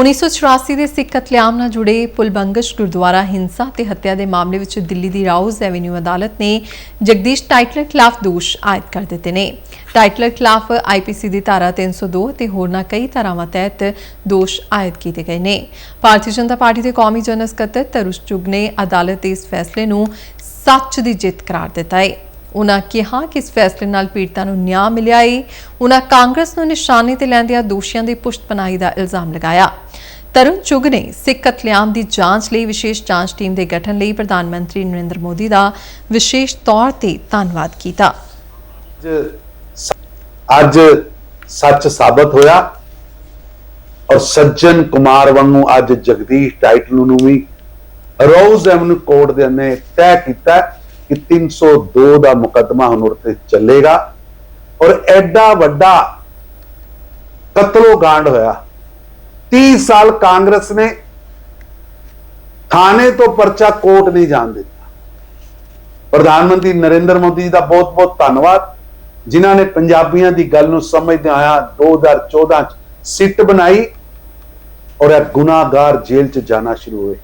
1984 ਦੇ ਸਿੱਖ ਕਤਲੇਆਮ ਨਾਲ ਜੁੜੇ ਪੁਲਬੰਗਸ਼ ਗੁਰਦੁਆਰਾ ਹਿੰਸਾ ਤੇ ਹੱਤਿਆ ਦੇ ਮਾਮਲੇ ਵਿੱਚ ਦਿੱਲੀ ਦੀ ਰਾਉਜ਼ ਐਵੇਨਿਊ ਅਦਾਲਤ ਨੇ ਜਗਦੀਸ਼ ਟਾਈਟਲਰ ਖਿਲਾਫ ਦੋਸ਼ ਆਇਦ ਕਰ ਦਿੱਤੇ ਨੇ। ਟਾਈਟਲਰ ਖਿਲਾਫ ਆਈਪੀਸੀ ਦੀ ਧਾਰਾ 302 ਤੇ ਹੋਰਨਾਂ ਕਈ ਧਾਰਾਵਾਂ ਤਹਿਤ ਦੋਸ਼ ਆਇਦ ਕੀਤੇ ਗਏ ਨੇ। ਭਾਰਤੀ ਜਨਤਾ ਪਾਰਟੀ ਦੇ ਕੌਮੀ ਜਨਰਲ ਸਕੱਤਰ ਤਰੁਸ਼ ਚੁਗ ਨੇ ਅਦਾਲਤ ਦੇ ਇਸ ਫੈਸਲੇ ਨੂੰ ਸੱਚ ਦੀ ਜਿੱਤ ਕਰਾਰ ਦਿੱਤਾ ਹੈ ਉਨ੍ਹਾਂ ਕਿਹਾ ਕਿ ਇਸ ਫੈਸਲੇ ਨਾਲ ਪੀੜਤਾਂ ਨੂੰ ਨਿਆਂ ਮਿਲਿਆ ਏ ਉਨ੍ਹਾਂ ਕਾਂਗਰਸ ਨੂੰ ਨਿਸ਼ਾਨੇ ਤੇ ਲੈਂਦਿਆਂ ਦੋਸ਼ੀਆਂ ਦੀ ਪੁਸ਼ਤਪਨਾਹੀ ਦਾ ਇਲਜ਼ਾਮ ਲਗਾਇਆ। ਤਰੁਣ ਚੁਗ ਨੇ ਸਿੱਖ ਕਤਲੇਆਮ ਦੀ ਜਾਂਚ ਲਈ ਵਿਸ਼ੇਸ਼ ਜਾਂਚ ਟੀਮ ਦੇ ਗਠਨ ਲਈ ਪ੍ਰਧਾਨ ਮੰਤਰੀ ਨਰਿੰਦਰ ਮੋਦੀ ਦਾ ਵਿਸ਼ੇਸ਼ ਤੌਰ ਤੇ ਧੰਨਵਾਦ ਕੀਤਾ। ਅੱਜ ਸੱਚ ਸਾਬਤ ਹੋਇਆ ਔਰ ਸੱਜਣ ਕੁਮਾਰ ਵਾਂਗੂ ਅੱਜ ਜਗਦੀਸ਼ ਟਾਈਟਲ ਨੂੰ ਵੀ ਰੋਜ਼ ਐਵਨਿਊ ਕੋਰਟ ਦੇ ਨੇ ਤੈਅ ਕੀਤਾ। ਕਿ 302 ਦਾ ਮੁਕੱਦਮਾ ਹੁਣ ਉੱਤੇ ਚੱਲੇਗਾ ਔਰ ਐਡਾ ਵੱਡਾ ਕਤਲੋਗਾਂਡ ਹੋਇਆ। 30 ਸਾਲ ਕਾਂਗਰਸ ਨੇ ਥਾਣੇ ਤੋਂ ਪਰਚਾ ਕੋਰਟ ਨਹੀਂ ਜਾਣ ਦਿੱਤਾ। ਪ੍ਰਧਾਨ ਮੰਤਰੀ ਨਰਿੰਦਰ ਮੋਦੀ ਜੀ ਦਾ ਬਹੁਤ-ਬਹੁਤ ਧੰਨਵਾਦ। ਜਿਨ੍ਹਾਂ ਨੇ ਪੰਜਾਬੀਆਂ ਦੀ ਗੱਲ ਨੂੰ ਸਮਝਦੇ ਆਇਆ 2014 ਚ ਸਿੱਟ ਬਣਾਈ ਔਰ ਇਹ ਗੁਨਾਹਗਾਰ ਜੇਲ੍ਹ ਚ ਜਾਣਾ ਸ਼ੁਰੂ ਹੋਏ।